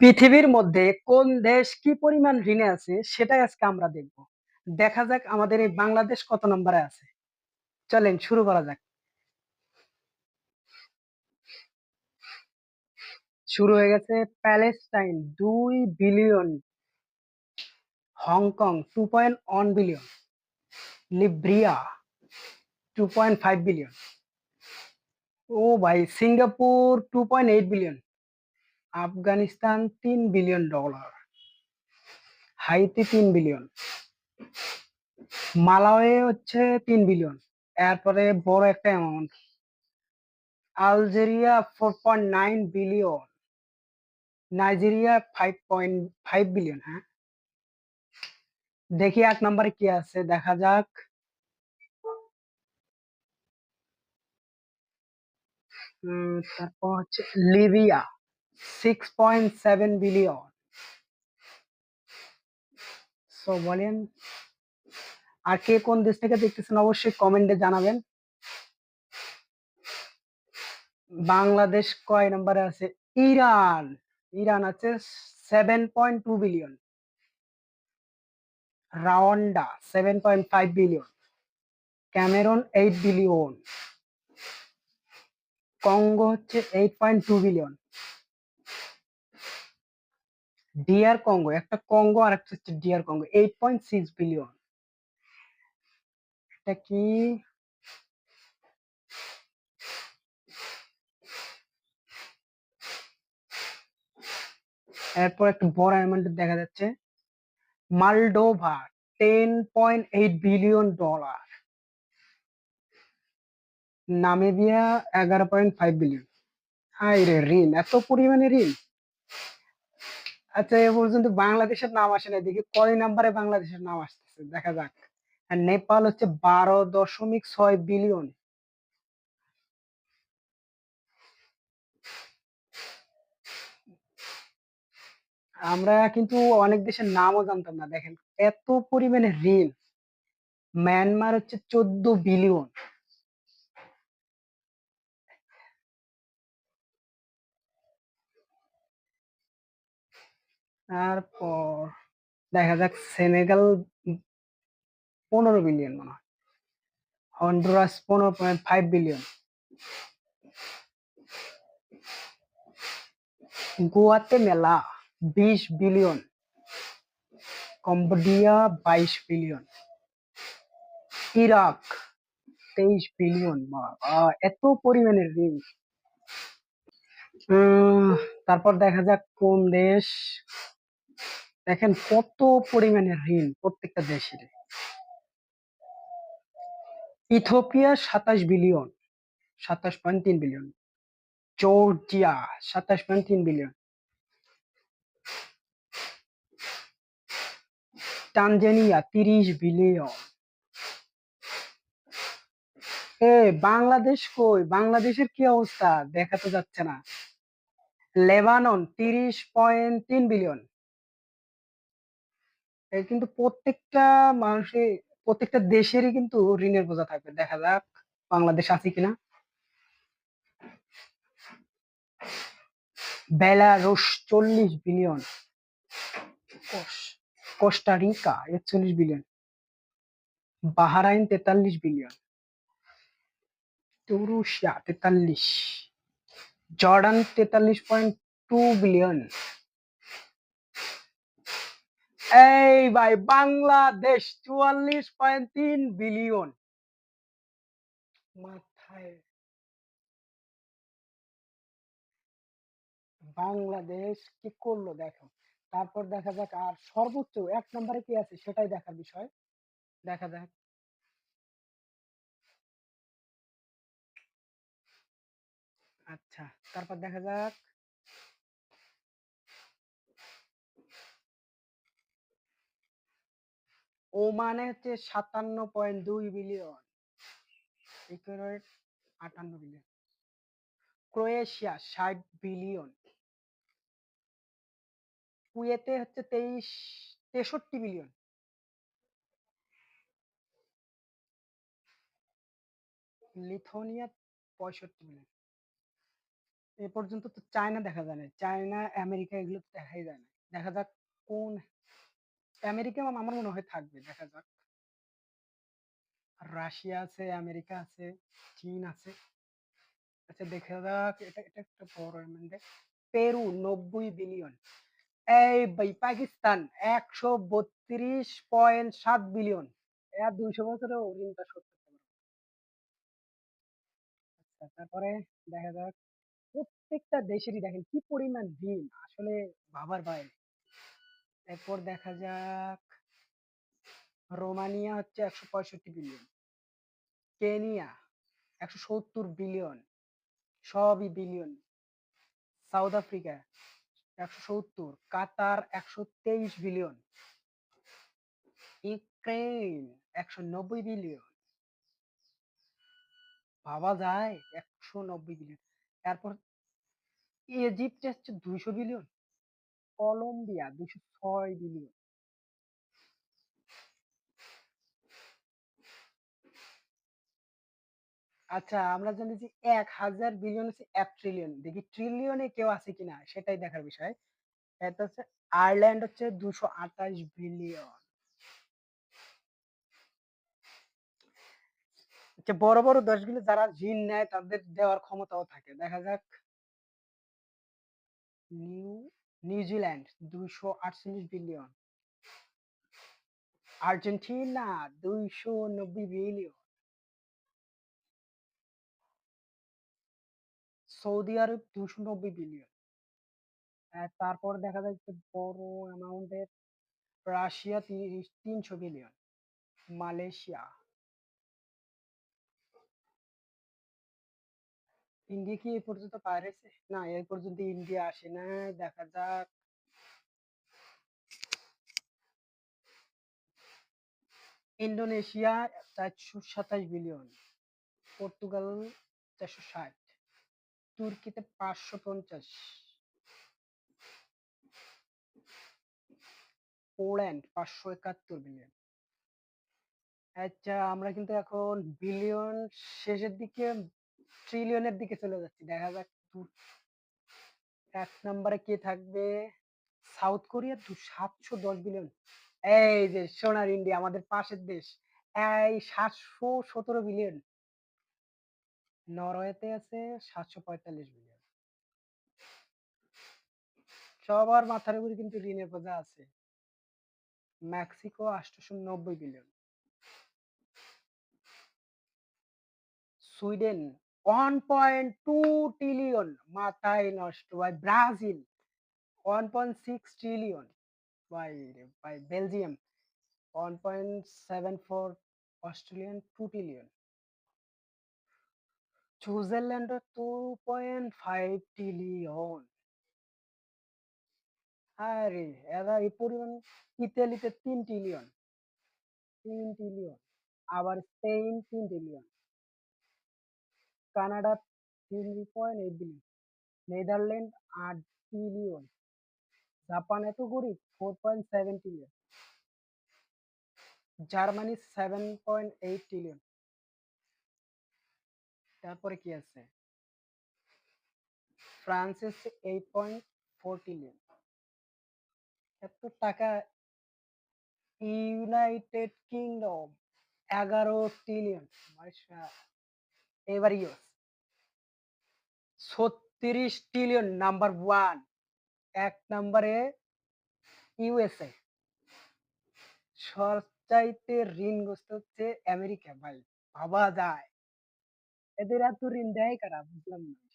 পৃথিবীর মধ্যে কোন দেশ কি পরিমাণ ঋণে আছে, সেটাই আজকে আমরা দেখব। দেখা যাক আমাদের এই বাংলাদেশ কত নম্বরে আছে। চলেন, শুরু করা যাক। শুরু হয়ে গেছে প্যালেস্টাইন, দুই billion. Hong Kong two point one billion Liberia two point five billion ও ভাই, Singapore two point eight billion Afghanistan তিন বিলিয়ন ডলার, হাইতি তিন বিলিয়ন, মালাওয়ে হচ্ছে তিন বিলিয়ন, এরপরে বড় একটা amount Algeria four point nine billion Nigeria five point five billion হ্যাঁ। দেখি এক নম্বরে কি আছে, দেখা যাক। তারপর হচ্ছে Libya. Six point seven billion so বলেন, আর কে কোন দেশ থেকে দেখতেছেন অবশ্যই কমেন্টে জানাবেন। বাংলাদেশ কয় নম্বরে আছে? ইরান। ইরান আছে seven point two billion Rwanda seven point five billion Cameroon eight billion Congo হচ্ছে eight point two billion dear Congo একটা কঙ্গো আর একটা হচ্ছে dear Congo eight point six billion এটা কি? এরপর একটা বড় অ্যামাউন্ট দেখা যাচ্ছে। Moldova ten point eight billion dollar Namibia এগারো পয়েন্ট ফাইভ বিলিয়ন হাই রে, ঋণ, এত পরিমাণে ঋণ। আচ্ছা এ পর্যন্ত বাংলাদেশের নাম আসে না দেখি কয় নাম্বারে বাংলাদেশের নাম আসতেছে? দেখা যাক। নেপাল হচ্ছে বারো দশমিক ছয় বিলিয়ন। আমরা কিন্তু অনেক দেশের নামও জানতাম না। দেখেন, এত পরিমাণে ঋণ। মায়ানমার হচ্ছে চোদ্দ বিলিয়ন। তারপর দেখা যাক সেনেগাল পনেরো বিলিয়ন মনে হয়। হন্ডুরাস পনেরো পয়েন্ট ফাইভ বিলিয়ন গোয়াতে মেলা বিশ বিলিয়ন কম্বোডিয়া বাইশ বিলিয়ন ইরাক তেইশ বিলিয়ন এত পরিমাণের ঋণ। তারপর দেখা যাক কোন দেশ দেখেন কত পরিমাণের ঋণ প্রত্যেকটা দেশের ইথোপিয়া সাতাশ বিলিয়ন, সাতাশ পয়েন্ট তিন বিলিয়ন, জর্জিয়া সাতাশ পয়েন্ট তিন বিলিয়ন টানজানিয়া তিরিশ বিলিয়ন। এ, বাংলাদেশ কই? বাংলাদেশের কি অবস্থা? দেখা তো যাচ্ছে না। লেবানন তিরিশ পয়েন্ট তিন বিলিয়ন। কিন্তু প্রত্যেকটা মানুষের প্রত্যেকটা দেশেরই কিন্তু ঋণের বোঝা থাকবে। দেখা যাক বাংলাদেশ আছে কিনা। বেলারুশ চল্লিশ বিলিয়ন। কোস্টারিকা একচল্লিশ বিলিয়ন। বাহারাইন তেতাল্লিশ বিলিয়ন। তুরুশিয়া তেতাল্লিশ। জর্ডান তেতাল্লিশ পয়েন্ট টু বিলিয়ন। এই ভাই, বাংলাদেশ চুয়াল্লিশ পয়েন্ট তিন বিলিয়ন। বাংলাদেশ কি করল দেখো। তারপর দেখা যাক আর সর্বোচ্চ এক নম্বরে কি আছে সেটাই দেখার বিষয়। দেখা যাক। আচ্ছা তারপর দেখা যাক। ওমানে হচ্ছে সাতান্ন পয়েন্ট দুই বিলিয়ন। ইকুয়েডর আটান্ন বিলিয়ন। ক্রোয়েশিয়া ষাট বিলিয়ন। কুয়েতে হচ্ছে তেইশ তেষট্টি বিলিয়ন। লিথুনিয়া পঁয়ষট্টি বিলিয়ন। এ পর্যন্ত তো চায়না দেখা যায় না। চায়না, আমেরিকা এগুলো দেখাই যায় না। দেখা যাক কোন আমেরিকা আমার মনে হয় থাকবে। দেখা যাক। রাশিয়া আছে, আমেরিকা আছে, চীন আছে। আচ্ছা দেখা যাক এটা এটা একটা বড় অ্যামাউন্টে পেরু ৯০ বিলিয়ন। এই ভাই পাকিস্তান ১৩২.৭ বিলিয়ন। এরা ২০০ বছরেও ঋণটা শোধ করতে পারবে আচ্ছা তারপরে দেখা যাক প্রত্যেকটা দেশেরই দেখেন কি পরিমাণ ঋণ আসলে ভাবার বাইরে। এরপর দেখা যাক রোমানিয়া হচ্ছে ১৬৫ বিলিয়ন। Kenya ১৭০ billion. সবই billion. South Africa ১৭০, Qatar ১২৩ billion. Ukraine ১৯০ billion. ভাবা যায় ১৯০ বিলিয়ন। তারপর ইজিপ্ট হচ্ছে ২০০ বিলিয়ন। Colombia ২০৬ billion. আচ্ছা আমরা জানি যে ১০০০ বিলিয়ন হচ্ছে ১ ট্রিলিয়ন। দেখি ট্রিলিয়নে কেউ আছে কিনা সেটাই দেখার বিষয়। এটা হচ্ছে আয়ারল্যান্ড হচ্ছে ২২৮ বিলিয়ন। আচ্ছা বড়, বড় দেশগুলো যারা ঋণ নেয় তাদের দেওয়ার ক্ষমতাও থাকে। দেখা যাক new New Zealand ২৪৮ billion. Argentina ২৯০ billion. Saudi Arab ২৯০ billion. তারপর দেখা যায় যে বড় অ্যামাউন্টের রাশিয়া ৩০ ৩০০ বিলিয়ন। মালয়েশিয়া ইন্ডিয়া কি এ পর্যন্ত পার হইছে? না এ পর্যন্ত ইন্ডিয়া আসে নাই। দেখা যাক। Indonesia ৪২৭ billion. পর্তুগাল ৪৬০ তুর্কিতে ৫৫০ পোল্যান্ড ৫৭১ বিলিয়ন। আচ্ছা আমরা কিন্তু এখন বিলিয়ন শেষের দিকে ট্রিলিয়নের দিকে চলে যাচ্ছি। দেখা যাক ১ নম্বরে কে থাকবে? সাউথ কোরিয়া দু ৭১০ বিলিয়ন। এই যে সোনার ইন্ডিয়া, আমাদের পাশের দেশ। এই ৭১৭ বিলিয়ন। নরওয়েতে আছে ৭৪৫ বিলিয়ন। সবার মাথার উপরে কিন্তু ঋণের বোঝা আছে। Mexico ৮৯০ billion. সুইডেন 1.2 ট্রিলিয়ন মাথায় নষ্ট ভাই ব্রাজিল 1.6 ট্রিলিয়ন ভাই ভাই Belgium 1.74 Australian 2 trillion Switzerland 2.5 trillion আরে, এরা এই পরিমাণ ইতালিতে 3 ট্রিলিয়ন 3 ট্রিলিয়ন আবার Spain 3 trillion Canada 3.8 billion Netherland 8 trillion Japan এত গরিব 4.7 ট্রিলিয়ন জার্মানি 7.8 ট্রিলিয়ন তারপরে কি আছে? ফ্রান্স হচ্ছে 8.4 ট্রিলিয়ন এত টাকা ইউনাইটেড কিংডম, এগারো ট্রিলিয়ন এবার ইউএস ছত্রিশ ট্রিলিয়ন নাম্বার ওয়ান এক নম্বরে ইউএসএ সবচাইতে ঋণগ্রস্ত হচ্ছে আমেরিকা, ভাই। ভাবা যায়। এদের এত ঋণ দেয় কারা? বুঝলাম না।